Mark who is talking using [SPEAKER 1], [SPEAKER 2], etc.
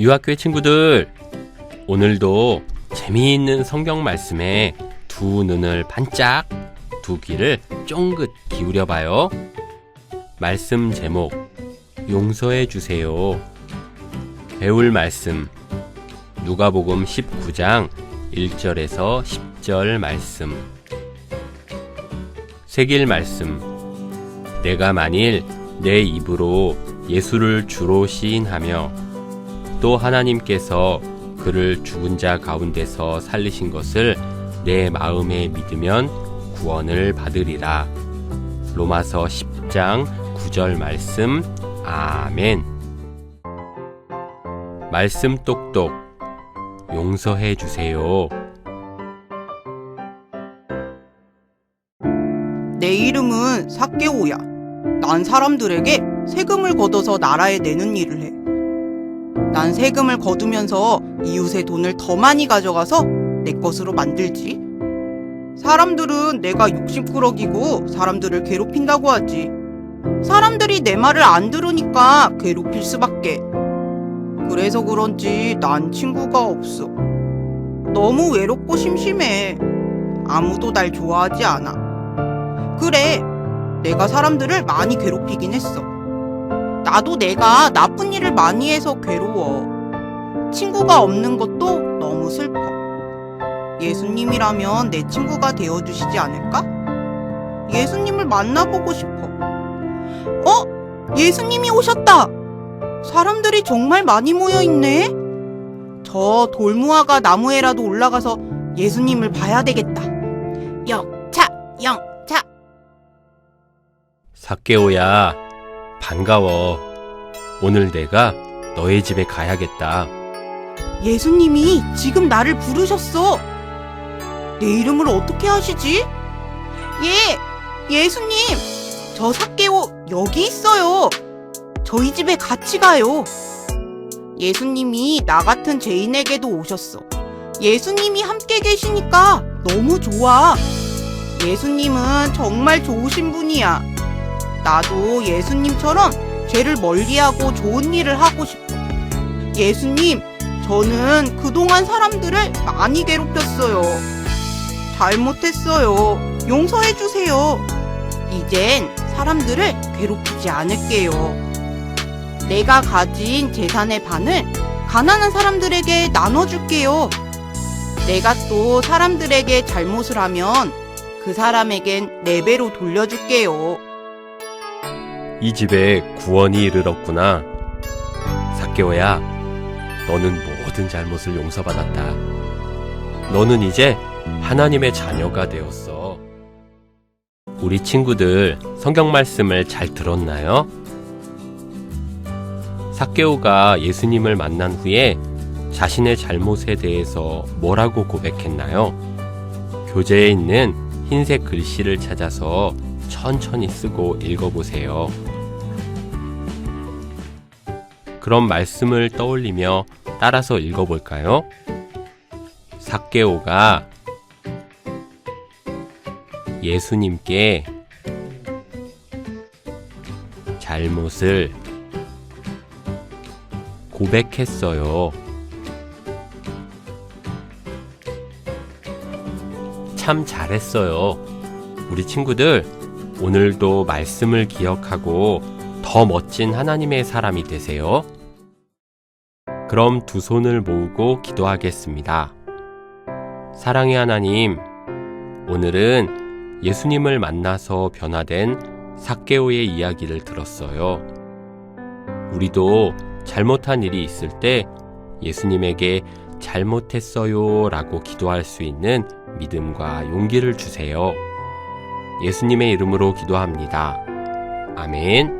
[SPEAKER 1] 유학교의 친구들, 오늘도 재미있는 성경 말씀에 두 눈을 반짝, 두 귀를 쫑긋 기울여 봐요. 말씀 제목, 용서해 주세요. 배울 말씀, 누가복음 19장 1절에서 10절 말씀. 새길 말씀, 내가 만일 내 입으로 예수를 주로 시인하며 또 하나님께서 그를 죽은 자 가운데서 살리신 것을 내 마음에 믿으면 구원을 받으리라. 로마서 10장 9절 말씀. 아멘. 말씀 똑똑. 용서해 주세요.
[SPEAKER 2] 내 이름은 사케오야. 난 사람들에게 세금을 걷어서 나라에 내는 일을 해. 난 세금을 거두면서 이웃의 돈을 더 많이 가져가서 내 것으로 만들지. 사람들은 내가 욕심꾸러기고 사람들을 괴롭힌다고 하지. 사람들이 내 말을 안 들으니까 괴롭힐 수밖에. 그래서 그런지 난 친구가 없어. 너무 외롭고 심심해. 아무도 날 좋아하지 않아. 그래, 내가 사람들을 많이 괴롭히긴 했어. 나도 내가 나쁜 일을 많이 해서 괴로워. 친구가 없는 것도 너무 슬퍼. 예수님이라면 내 친구가 되어주시지 않을까? 예수님을 만나보고 싶어. 어? 예수님이 오셨다! 사람들이 정말 많이 모여있네? 저 돌무화가 나무에라도 올라가서 예수님을 봐야 되겠다. 영차, 영차.
[SPEAKER 1] 사케오야, 반가워. 오늘 내가 너의 집에 가야겠다.
[SPEAKER 2] 예수님이 지금 나를 부르셨어. 내 이름을 어떻게 하시지? 예, 예수님, 저 사케오 여기 있어요. 저희 집에 같이 가요. 예수님이 나 같은 죄인에게도 오셨어. 예수님이 함께 계시니까 너무 좋아. 예수님은 정말 좋으신 분이야. 나도 예수님처럼 죄를 멀리하고 좋은 일을 하고 싶어. 예수님, 저는 그동안 사람들을 많이 괴롭혔어요. 잘못했어요. 용서해주세요. 이젠 사람들을 괴롭히지 않을게요. 내가 가진 재산의 반을 가난한 사람들에게 나눠줄게요. 내가 또 사람들에게 잘못을 하면 그 사람에겐 네 배로 돌려줄게요.
[SPEAKER 1] 이 집에 구원이 이르렀구나. 사케오야, 너는 모든 잘못을 용서받았다. 너는 이제 하나님의 자녀가 되었어. 우리 친구들 성경 말씀을 잘 들었나요? 사케오가 예수님을 만난 후에 자신의 잘못에 대해서 뭐라고 고백했나요? 교재에 있는 흰색 글씨를 찾아서 천천히 쓰고 읽어보세요. 그럼 말씀을 떠올리며 따라서 읽어볼까요? 사케오가 예수님께 잘못을 고백했어요. 참 잘했어요. 우리 친구들, 오늘도 말씀을 기억하고 더 멋진 하나님의 사람이 되세요. 그럼 두 손을 모으고 기도하겠습니다. 사랑의 하나님, 오늘은 예수님을 만나서 변화된 사케오의 이야기를 들었어요. 우리도 잘못한 일이 있을 때 예수님에게 잘못했어요 라고 기도할 수 있는 믿음과 용기를 주세요. 예수님의 이름으로 기도합니다. 아멘.